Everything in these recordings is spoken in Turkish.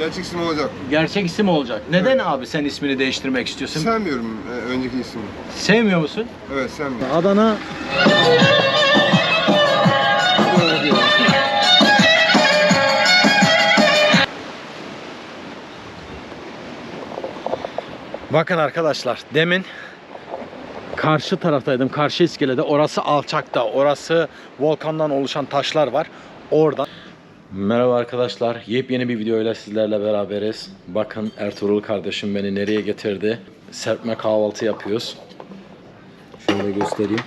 Gerçek isim olacak. Gerçek isim olacak. Neden abi sen ismini değiştirmek istiyorsun? Sevmiyorum e, önceki ismi. Sevmiyor musun? Evet sevmiyorum. Adana Bakın arkadaşlar demin karşı taraftaydım. Karşı iskelede. Orası alçakta. Orası volkandan oluşan taşlar var. Orada. Merhaba arkadaşlar. Yepyeni bir videoyla sizlerle beraberiz. Bakın Ertuğrul kardeşim beni nereye getirdi. Serpme kahvaltı yapıyoruz. Şöyle göstereyim.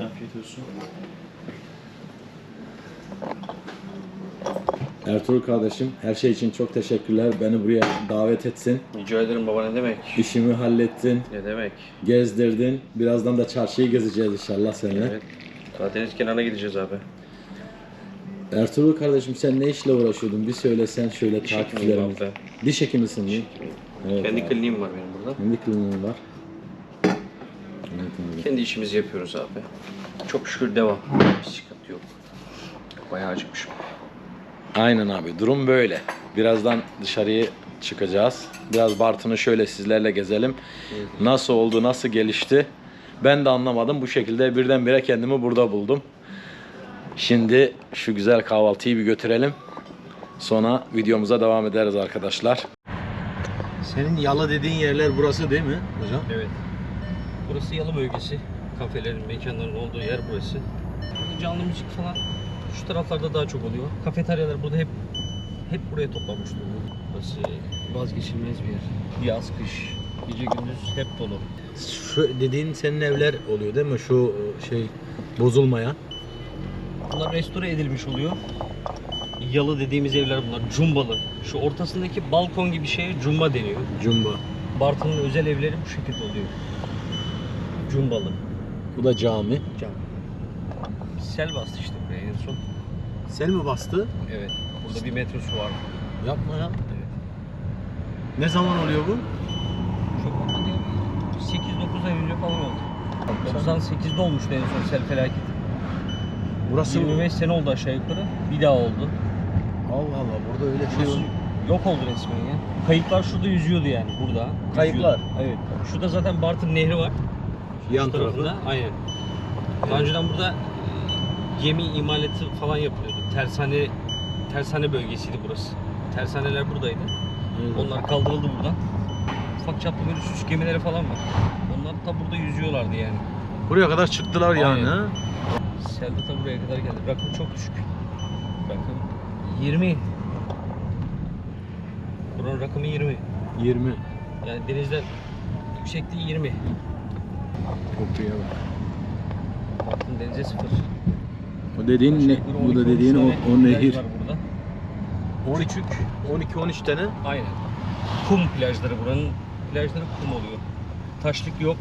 Afiyet olsun. Ertuğrul kardeşim her şey için çok teşekkürler. Beni buraya davet etsin. Rica ederim baba ne demek? İşimi hallettin, Ne demek? gezdirdin. Birazdan da çarşıyı gezeceğiz inşallah seninle. Evet. Karadeniz kenarına gideceğiz abi. Ertuğrul kardeşim sen ne işle uğraşıyordun? Bir söylesen şöyle Diş hekimiyim takipçilerimiz. abi. Diş hekimisin mi? Evet Kendi abi. kliniğim var benim burada. Kendi kliniğin var. Evet abi. Kendi işimizi yapıyoruz abi. Çok şükür devam. Bir sıkıntı yok. Bayağı acıkmışım. Aynen abi durum böyle. Birazdan dışarıya çıkacağız. Biraz Bartın'ı şöyle sizlerle gezelim. Nasıl oldu, nasıl gelişti? Ben de anlamadım. Bu şekilde birdenbire kendimi burada buldum. Şimdi şu güzel kahvaltıyı bir götürelim. Sonra videomuza devam ederiz arkadaşlar. Senin yala dediğin yerler burası değil mi hocam? Evet. Burası yalı bölgesi. Kafelerin, mekanların olduğu yer burası. Canlı müzik falan şu taraflarda daha çok oluyor. Kafeteryalar burada hep hep buraya toplanmış durumda. Burası vazgeçilmez bir yer. Yaz, kış, gece gündüz hep dolu. Şu dediğin senin evler oluyor değil mi? Şu şey bozulmayan. Bunlar restore edilmiş oluyor. Yalı dediğimiz evler bunlar. Cumbalı. Şu ortasındaki balkon gibi şeye cumba deniyor. Cumba. Bartın'ın özel evleri bu şekilde oluyor. Cumbalı. Bu da cami. Cam. Sel bastı işte buraya en son. Sel mi bastı? Evet. Burada bir metro su var. Yapma ya. Evet. Ne zaman oluyor bu? Çok olmadı ya. 8-9 ay önce falan oldu. 98'de olmuştu en son sel felaketi. Burası 25 sene oldu aşağı yukarı. Bir daha oldu. Allah Allah burada öyle şey Burası yok. oldu resmen ya. Kayıklar şurada yüzüyordu yani burada. Kayıklar? Yüzüyordu. Evet. Şurada zaten Bartın Nehri var. Yan tarafında. Aynen. Daha önceden burada gemi imalatı falan yapılıyordu. Tersane tersane bölgesiydi burası. Tersaneler buradaydı. Onlar kaldırıldı buradan. Ufak çaplı böyle süs gemileri falan var. Onlar da burada yüzüyorlardı yani. Buraya kadar çıktılar yani Aynen. ha. Sel de ta buraya kadar geldi. Rakım çok düşük. Rakım 20. Buranın rakımı 20. 20. Yani denizden yüksekliği 20. Köprüye bak. Bartın denize sıfır. O dediğin ne? Bu da 12-13 dediğin o, o nehir. Var burada. 12 12 13 tane. Aynen. Kum plajları buranın. Plajları kum oluyor. Taşlık yok.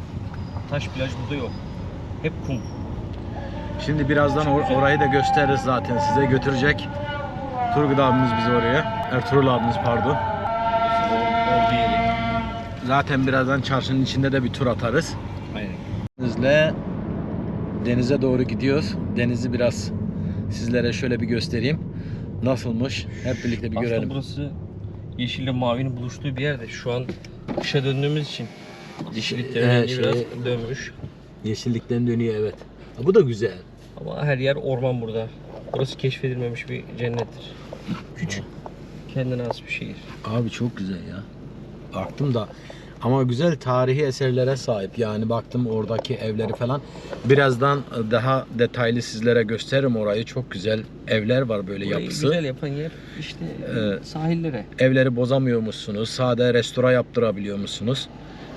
Taş plaj burada yok. Hep kum. Şimdi birazdan or- orayı da gösteririz zaten size götürecek. Turgut abimiz bizi oraya. Ertuğrul abimiz pardon. Ordu yeri. Zaten birazdan çarşının içinde de bir tur atarız. Aynen. Denizle denize doğru gidiyoruz. Denizi biraz sizlere şöyle bir göstereyim. Nasılmış? Hep birlikte bir Aslında görelim. burası yeşille mavinin buluştuğu bir yerde. Şu an kışa döndüğümüz için dişiliklerin Ee, rengi şey- biraz dönmüş. Yeşillikten dönüyor evet. Ha, bu da güzel. Ama her yer orman burada. Burası keşfedilmemiş bir cennettir. Küçük. Kendine has bir şehir. Abi çok güzel ya. Baktım da ama güzel tarihi eserlere sahip. Yani baktım oradaki evleri falan. Birazdan daha detaylı sizlere gösteririm orayı. Çok güzel evler var böyle Burayı yapısı. güzel yapan yer işte Ee, sahillere. Evleri bozamıyormuşsunuz. Sade restore yaptırabiliyormuşsunuz.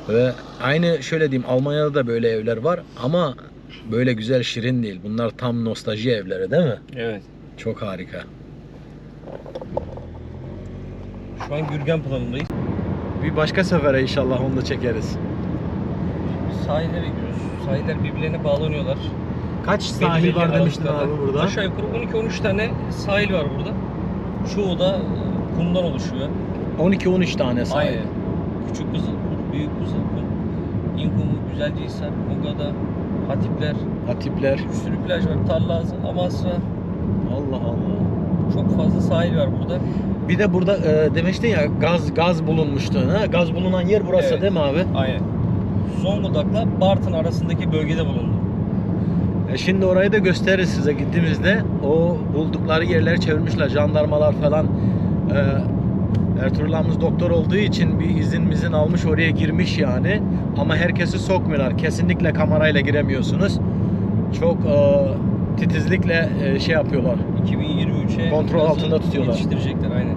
Ve aynı şöyle diyeyim Almanya'da da böyle evler var ama böyle güzel şirin değil. Bunlar tam nostalji evleri değil mi? Evet. Çok harika. Şu an Gürgen planındayız. Bir başka sefere inşallah onu da çekeriz. Sahillere gidiyoruz. Sahiller birbirlerine bağlanıyorlar. Kaç Belli sahil belli var demiştin aralıklarla. abi burada? Aşağı yukarı 12-13 tane sahil var burada. Çoğu da e, kumdan oluşuyor. 12-13 tane sahil. Aynen. Küçük Kızılkum, Büyük Kızılkum, İnkumu, Güzelcehisar, Mugada, Hatipler, Hatipler. bir sürü plaj var. Tarlazı, Amasra. Allah Allah. Çok fazla sahil var burada. Bir de burada e, demiştin ya gaz gaz bulunmuştu. Ha? Gaz bulunan yer burası Evet. değil mi abi? Aynen. Zonguldak'la Bartın arasındaki bölgede bulundu. E, şimdi orayı da gösteririz size gittiğimizde. O buldukları yerleri çevirmişler. Jandarmalar falan. E, Ertuğrul abimiz doktor olduğu için bir izin mizin almış oraya girmiş yani. Ama herkesi sokmuyorlar. Kesinlikle kamerayla giremiyorsunuz. Çok e, titizlikle e, şey yapıyorlar. 2023'e Kontrol altında tutuyorlar. Yetiştirecekler aynen.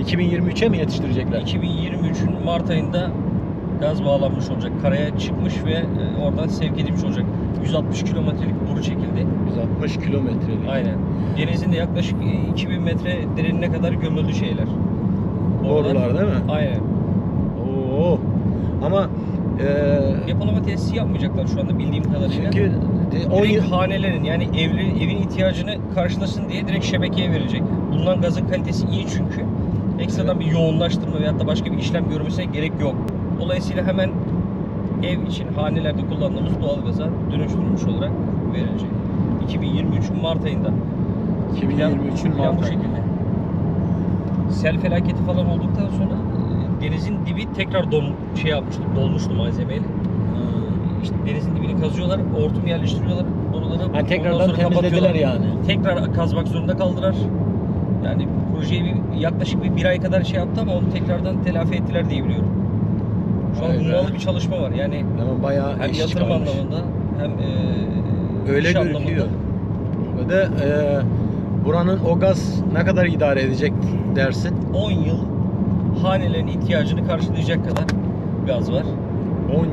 2023'e mi yetiştirecekler? 2023'ün Mart ayında gaz bağlanmış olacak. Karaya çıkmış ve e, oradan sevk edilmiş olacak. 160 kilometrelik boru çekildi. 160 kilometrelik. Aynen. Denizin de yaklaşık e, 2000 metre derinine kadar gömüldü şeyler. Borular değil mi? Aynen. Oo. Ama e, Depolama tesisi yapmayacaklar şu anda bildiğim kadarıyla. çünkü de- 10 direkt yıl hanelerin yani evli, evin ihtiyacını karşılasın diye direkt şebekeye verilecek. Bulunan gazın kalitesi iyi çünkü. Ekstradan bir yoğunlaştırma veyahut da başka bir işlem görmesine gerek yok. Dolayısıyla hemen ev için hanelerde kullandığımız doğalgaza dönüştürülmüş olarak verilecek. 2023'ün Mart ayında. 2023'ün Plan bu Mart ayı. şekilde. Sel felaketi falan olduktan sonra denizin dibi tekrar don şey yapmıştı, dolmuştu malzemeyle. İşte denizin dibini kazıyorlar, hortum yerleştiriyorlar. Boruları ondan tekrardan temizlediler yani. Tekrar kazmak zorunda kaldılar. Yani projeyi bir, yaklaşık bir, bir ay kadar şey yaptı ama onu tekrardan telafi ettiler diye biliyorum. Şu an hummalı bir çalışma var. Yani Ama bayağı hem yatırım çıkarmış. anlamında hem e, Öyle iş görünüyor. Ve de e, buranın o gaz ne kadar idare edecek dersin? 10 yıl hanelerin ihtiyacını karşılayacak kadar gaz var.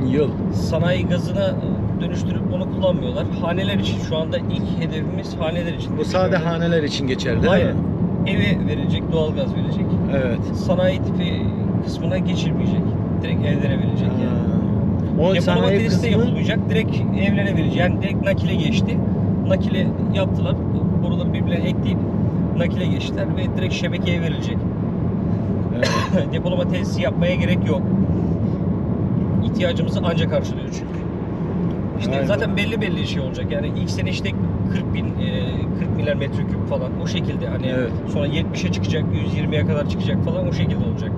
10 yıl. Sanayi gazına dönüştürüp onu kullanmıyorlar. Haneler için şu anda ilk hedefimiz haneler için. Bu sade Bilmiyorum. haneler için geçerli değil Hayır. mi? Eve verilecek, doğalgaz verilecek. Evet. Sanayi tipi kısmına geçirmeyecek. Direkt evlere verilecek yani. Ha. O Depolama sanayi kısmı yapılmayacak. Direkt evlere verilecek. Yani direkt nakile geçti. Nakile yaptılar. Boruları birbirine ekleyip nakile geçtiler ve direkt şebekeye verilecek. Evet. Depolama tesisi yapmaya gerek yok. İhtiyacımızı ancak karşılıyor çünkü. İşte Aynen. zaten belli belli şey olacak. Yani ilk sene işte 40 bin, e, 40 milyar metreküp falan o şekilde. Hani Evet. sonra 70'e çıkacak, 120'ye kadar çıkacak falan o şekilde olacak.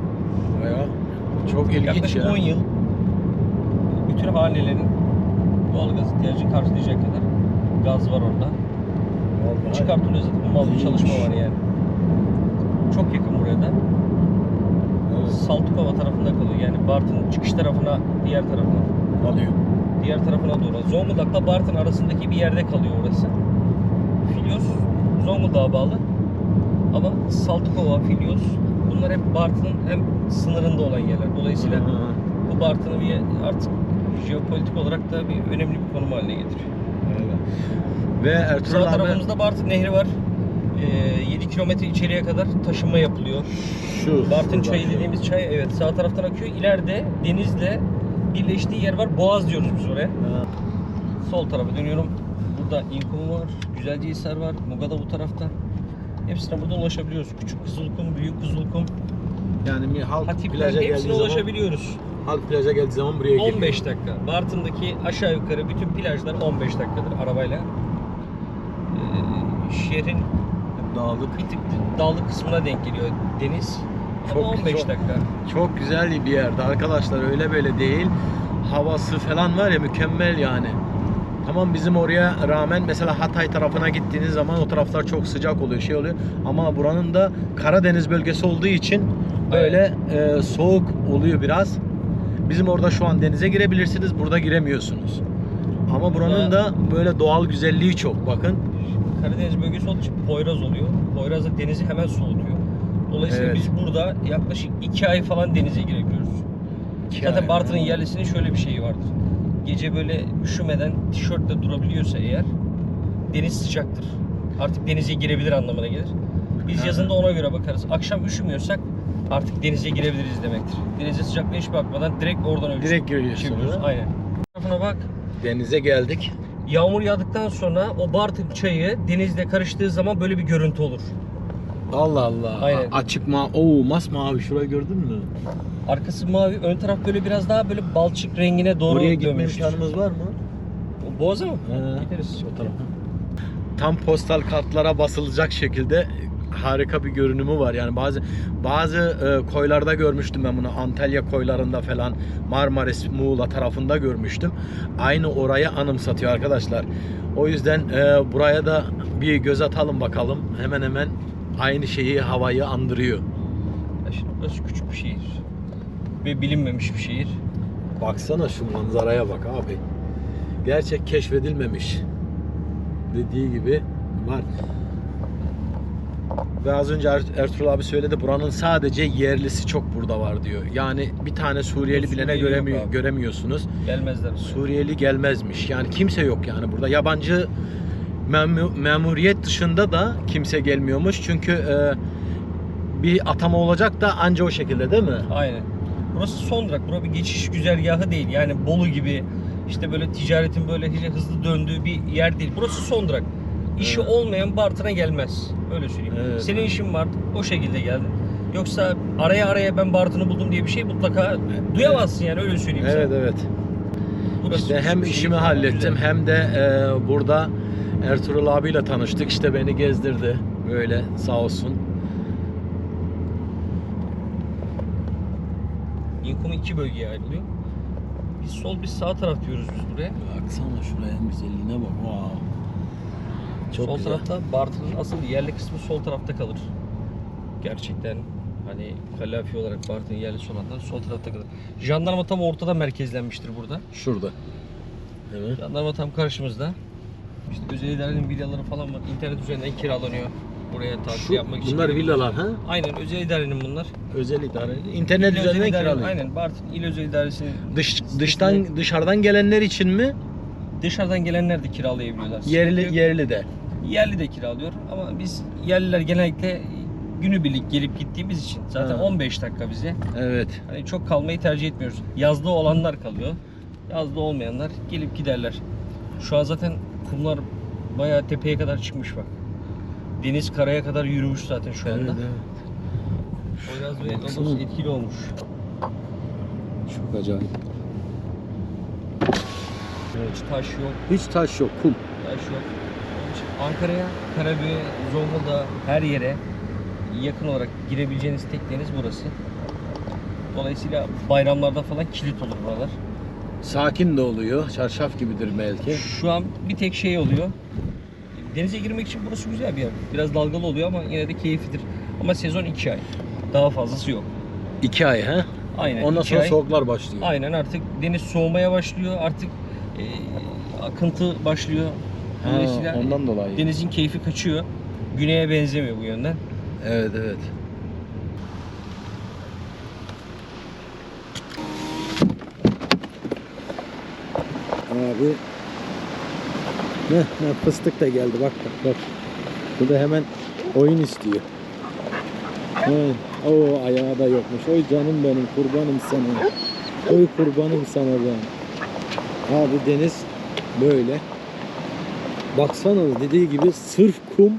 Bayağı çok ilginç Yaklaşık ya. 10 yıl bütün hanelerin doğalgaz ihtiyacını karşılayacak kadar gaz var orada. Vallahi. Çıkartılıyor zaten. Mal bir çalışma var yani. Çok yakın buraya da. Evet. Saltukova tarafında kalıyor. Yani Bartın çıkış tarafına, diğer tarafına. Alıyor. Diğer tarafına doğru. Zonguldak'la Bartın arasındaki bir yerde kalıyor orası. Filyos Zonguldak'a bağlı. Ama Saltukova, Filyos bunlar hep Bartın'ın hem sınırında olan yerler. Dolayısıyla Hı hı. bu Bartın'ı bir artık jeopolitik olarak da bir önemli bir konum haline getiriyor. Evet. Ve Ertuğrul Sağ abi tarafımızda Bartın Nehri var. Ee, 7 kilometre içeriye kadar taşınma yapılıyor. şu Bartın çayı dediğimiz çay evet sağ taraftan akıyor. İleride denizle birleştiği yer var. Boğaz diyoruz biz oraya. Ha. Sol tarafa dönüyorum. Burada İnkum var, Güzelcehisar var, Muga da bu tarafta. Hepsine burada ulaşabiliyoruz. Küçük Kızılkum, Büyük Kızılkum, Yani bir halk Hatipler plaja geldiği zaman ulaşabiliyoruz. halk plaja geldiği zaman buraya geliyor. 15 dakika. Bartın'daki aşağı yukarı bütün plajlar 15 dakikadır arabayla. Ee, şehrin Dağlık. bir tık dağlık kısmına denk geliyor deniz. Ama Çok- 15 çok- dakika. Çok güzel bir yerde arkadaşlar öyle böyle değil. Havası falan var ya mükemmel yani. Tamam bizim oraya rağmen mesela Hatay tarafına gittiğiniz zaman o taraflar çok sıcak oluyor şey oluyor. Ama buranın da Karadeniz bölgesi olduğu için böyle e, soğuk oluyor biraz. Bizim orada şu an denize girebilirsiniz burada giremiyorsunuz. Ama buranın da böyle doğal güzelliği çok bakın. Karadeniz bölgesi olduğu için Poyraz oluyor. Poyraz da denizi hemen soğutuyor. Dolayısıyla Evet. biz burada yaklaşık 2 ay falan denize girebiliyoruz. Zaten Bartın'ın yerlisinin şöyle bir şeyi vardır. Gece böyle üşümeden tişörtle durabiliyorsa eğer deniz sıcaktır. Artık denize girebilir anlamına gelir. Biz Ha. yazında ona göre bakarız. Akşam üşümüyorsak artık denize girebiliriz demektir. Denize sıcaklığa hiç bakmadan direkt oradan ölçüp Direkt görüyorsunuz. çeviriyoruz. Aynen. Tarafına bak. Denize geldik. Yağmur yağdıktan sonra o Bartın çayı denizle karıştığı zaman böyle bir görüntü olur. Allah Allah. Aynen. Açık ma Oo masmavi şurayı gördün mü? Arkası mavi, ön taraf böyle biraz daha böyle balçık rengine doğru Oraya gitme dönmüştür. imkanımız var mı? Boğaz'a mı? He. Gideriz o tarafa. Tam postal kartlara basılacak şekilde harika bir görünümü var. Yani bazı bazı e, koylarda görmüştüm ben bunu. Antalya koylarında falan Marmaris, Muğla tarafında görmüştüm. Aynı orayı anımsatıyor arkadaşlar. O yüzden e, buraya da bir göz atalım bakalım. Hemen hemen aynı şeyi havayı andırıyor. Ya şimdi burası küçük bir şehir. Ve bilinmemiş bir şehir. Baksana şu manzaraya bak abi. Gerçek keşfedilmemiş. Dediği gibi var. Ve az önce Er- Ertuğrul abi söyledi buranın sadece yerlisi çok burada var diyor. Yani bir tane Suriyeli bilene göremi- abi. göremiyorsunuz. Gelmezler. buraya. Suriyeli gelmezmiş. Yani kimse yok yani burada. Yabancı memu- memuriyet dışında da kimse gelmiyormuş. Çünkü e, bir atama olacak da anca o şekilde değil mi? Aynen. Burası son durak. Burası bir geçiş güzergahı değil. Yani Bolu gibi işte böyle ticaretin böyle hızlı döndüğü bir yer değil. Burası son durak. İşi Evet. olmayan Bartın'a gelmez. Öyle söyleyeyim. Evet. Senin işin var. O şekilde geldin. Yoksa araya araya ben Bartın'ı buldum diye bir şey mutlaka duyamazsın yani öyle söyleyeyim Evet sana. evet. Burası İşte hem işimi hallettim güzel. hem de e, burada Ertuğrul abiyle tanıştık. İşte beni gezdirdi böyle sağ olsun. İnkumu iki bölgeye ayrılıyor. Biz sol biz sağ taraf diyoruz biz buraya. Baksana şuraya güzelliğine bak. Wow. Çok sol güzel. tarafta Bartın'ın asıl yerli kısmı sol tarafta kalır. Gerçekten hani kalafi olarak Bartın yerli son anda sol tarafta kalır. Jandarma tam ortada merkezlenmiştir burada. Şurada. Evet. Jandarma tam karşımızda. İşte özel idarenin villaları falan var. İnternet üzerinden kiralanıyor. Buraya tatil Şu, yapmak için. bunlar villalar ha? Aynen özel idarenin bunlar. Özel idare. İnternet İl üzerinden kiralıyor. Aynen Bartın İl Özel İdaresi'nin Dış, dıştan dışarıdan gelenler için mi? dışarıdan gelenler de kiralayabiliyorlar. Yerli yerli de. Yerli de kiralıyor ama biz yerliler genellikle günübirlik gelip gittiğimiz için zaten Ha. 15 dakika bize. Evet. Hani çok kalmayı tercih etmiyoruz. Yazda olanlar kalıyor. Yazda olmayanlar gelip giderler. Şu an zaten kumlar bayağı tepeye kadar çıkmış bak. Deniz karaya kadar yürümüş zaten şu anda. Evet, evet. O yaz ve Baksana. Lodos etkili olmuş. Çok acayip. Hiç taş yok, Hiç taş yok, kum. taş yok. Ankara'ya, Karabük'e, Zonguldak'a her yere yakın olarak girebileceğiniz tek deniz burası. Dolayısıyla bayramlarda falan kilit olur buralar. Sakin de oluyor. Çarşaf gibidir belki. Şu an bir tek şey oluyor. Denize girmek için burası güzel bir yer. Biraz dalgalı oluyor ama yine de keyiflidir. Ama sezon 2 ay. Daha fazlası yok. İki ay ha? Aynen. Ondan iki sonra ay. soğuklar başlıyor. Aynen artık deniz soğumaya başlıyor. Artık e, akıntı başlıyor. Ha, Dolayısıyla ondan dolayı. denizin keyfi kaçıyor. Güneye benzemiyor bu yönden. Evet evet. Abi ne, ne fıstık da geldi bak bak bak. Bu da hemen oyun istiyor. He, o ayağı da yokmuş. Oy canım benim kurbanım sana. Oy kurbanım sana ben. Abi deniz böyle. Baksana dediği gibi sırf kum.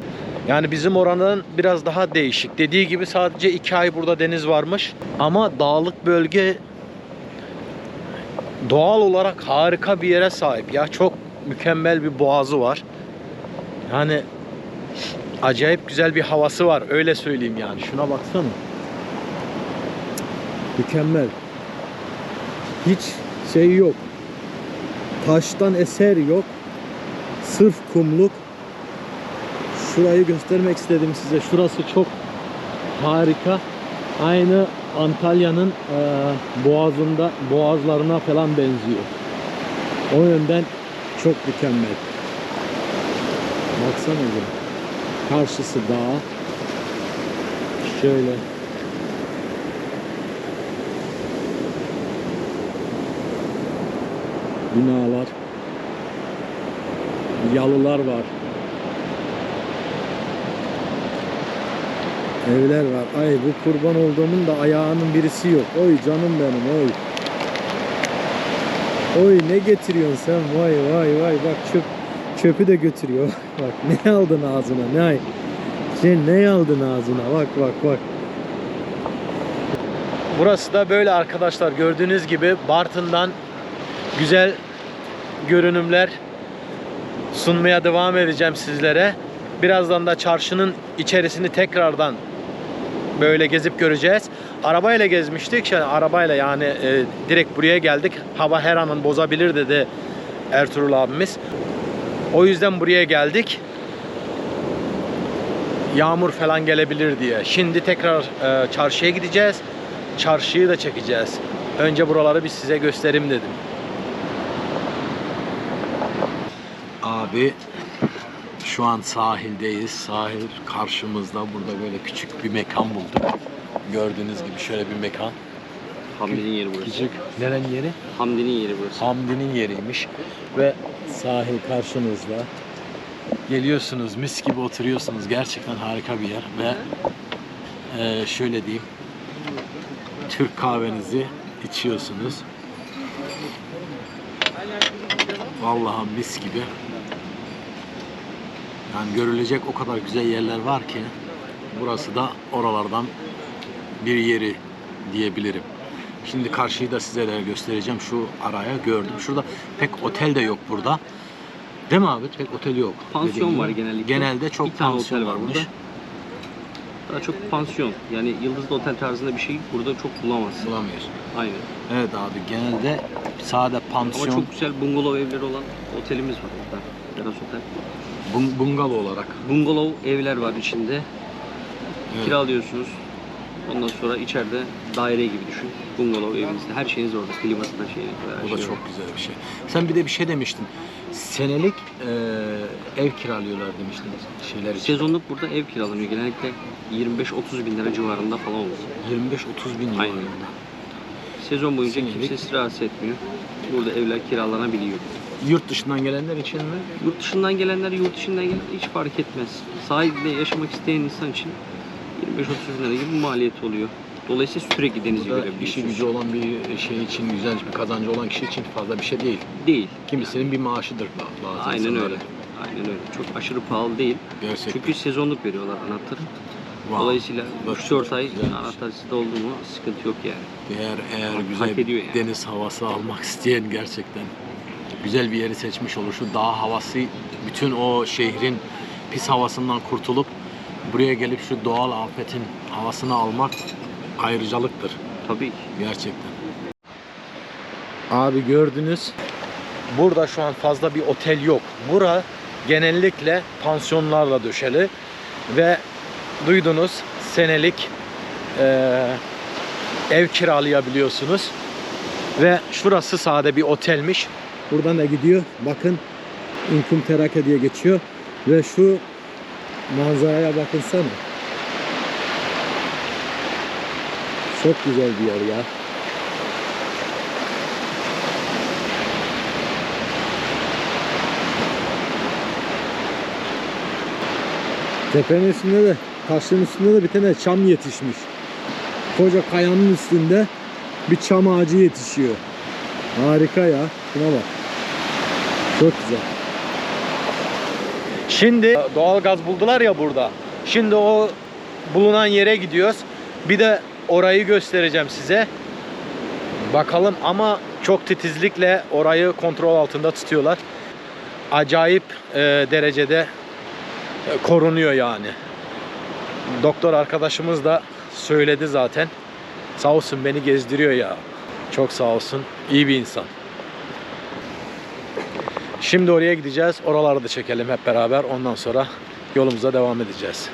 Yani bizim oranın biraz daha değişik. Dediği gibi sadece iki ay burada deniz varmış. Ama dağlık bölge doğal olarak harika bir yere sahip ya. Çok mükemmel bir boğazı var. Yani acayip güzel bir havası var. Öyle söyleyeyim yani. Şuna baksana. Mükemmel. Hiç şey yok. Taştan eser yok. Sırf kumluk. Şurayı göstermek istedim size. Şurası çok harika. Aynı Antalya'nın e, boğazında boğazlarına falan benziyor. O yönden çok mükemmel. Baksana bir. Karşısı dağ. Şöyle. Binalar. Yalılar var. Evler var. Ay bu kurban olduğumun da ayağının birisi yok. Oy canım benim oy. Oy ne getiriyorsun sen? Vay vay vay bak çöp çöpü de götürüyor. bak ne aldın ağzına? Ne ay? Sen ne aldın ağzına? Bak bak bak. Burası da böyle arkadaşlar gördüğünüz gibi Bartın'dan güzel görünümler sunmaya devam edeceğim sizlere. Birazdan da çarşının içerisini tekrardan böyle gezip göreceğiz. Arabayla gezmiştik. Yani arabayla yani e, direkt buraya geldik. Hava her an bozabilir dedi Ertuğrul abimiz. O yüzden buraya geldik. Yağmur falan gelebilir diye. Şimdi tekrar e, çarşıya gideceğiz. Çarşıyı da çekeceğiz. Önce buraları bir size göstereyim dedim. Abi şu an sahildeyiz. Sahil karşımızda. Burada böyle küçük bir mekan bulduk. Gördüğünüz gibi şöyle bir mekan. Hamdi'nin yeri burası. Küçük. Neren yeri? Hamdi'nin yeri burası. Hamdi'nin yeriymiş. Ve sahil karşınızda. Geliyorsunuz mis gibi oturuyorsunuz. Gerçekten harika bir yer. Ve eee, şöyle diyeyim. Türk kahvenizi içiyorsunuz. Vallahi mis gibi. Yani görülecek o kadar güzel yerler var ki burası da oralardan bir yeri diyebilirim. Şimdi karşıyı da size de göstereceğim. Şu araya gördüm. Şurada pek otel de yok burada. Değil mi abi? Pek otel yok. Pansiyon Dediğim var gibi. genellikle. Genelde çok Bir tane pansiyon otel var varmış. burada. Daha çok pansiyon. Yani yıldızlı otel tarzında bir şey burada çok bulamazsın. Bulamıyoruz. Aynen. Evet abi genelde sade Ama pansiyon, çok güzel bungalov evleri olan otelimiz var burada. Teras Otel. Bung- bungalov olarak. Bungalov evler var içinde. Evet. Kiralıyorsunuz. Ondan sonra içeride daire gibi düşün. Bungalov evinizde. Her şeyiniz orada. Klimasından şeyine kadar. her O da şey çok orada. güzel bir şey. Sen bir de bir şey demiştin. Senelik eee, ev kiralıyorlar demiştin şeyler için. Sezonluk burada ev kiralanıyor. Genellikle 25-30 bin lira civarında falan oluyor. 25-30 bin Aynen. civarında. Sezon boyunca Senelik. kimse rahatsız etmiyor. Burada evler kiralanabiliyor. Yurt dışından gelenler için mi? Yurt dışından gelenler, yurt dışından gelenler hiç fark etmez. Sahilde yaşamak isteyen insan için 25-30 bin lira gibi bir maliyeti oluyor. Dolayısıyla sürekli denizi işi görebiliyorsunuz. gücü olan bir şey için, güzel bir kazancı olan kişi için fazla bir şey değil. Değil. Kimisinin bir maaşıdır ba- bazı Aynen insanların. öyle. Aynen öyle. Çok aşırı pahalı değil. Gerçekten. Çünkü sezonluk veriyorlar anahtarı. Wow. Dolayısıyla Bak, 3-4 ay güzelmiş. anahtar sizde oldu mu sıkıntı yok yani. Eğer eğer Hak güzel ediyor yani. deniz havası almak isteyen gerçekten güzel bir yeri seçmiş olur. Şu dağ havası bütün o şehrin pis havasından kurtulup buraya gelip şu doğal afetin havasını almak ayrıcalıktır Tabii gerçekten. Abi gördünüz. Burada şu an fazla bir otel yok. Bura genellikle pansiyonlarla döşeli ve duydunuz senelik eee, ev kiralayabiliyorsunuz. Ve şurası sade bir otelmiş. Buradan da gidiyor. Bakın İnkum Terake diye geçiyor. Ve şu manzaraya bakınsana. Çok güzel bir yer ya. Tepenin üstünde de, taşın üstünde de bir tane çam yetişmiş. Koca kayanın üstünde bir çam ağacı yetişiyor. Harika ya. Şuna bak. Çok güzel. Şimdi doğal gaz buldular ya burada. Şimdi o bulunan yere gidiyoruz. Bir de orayı göstereceğim size. Bakalım ama çok titizlikle orayı kontrol altında tutuyorlar. Acayip e, derecede e, korunuyor yani. Doktor arkadaşımız da söyledi zaten. Sağ olsun beni gezdiriyor ya. Çok sağ olsun. İyi bir insan. Şimdi oraya gideceğiz. Oraları da çekelim hep beraber. Ondan sonra yolumuza devam edeceğiz.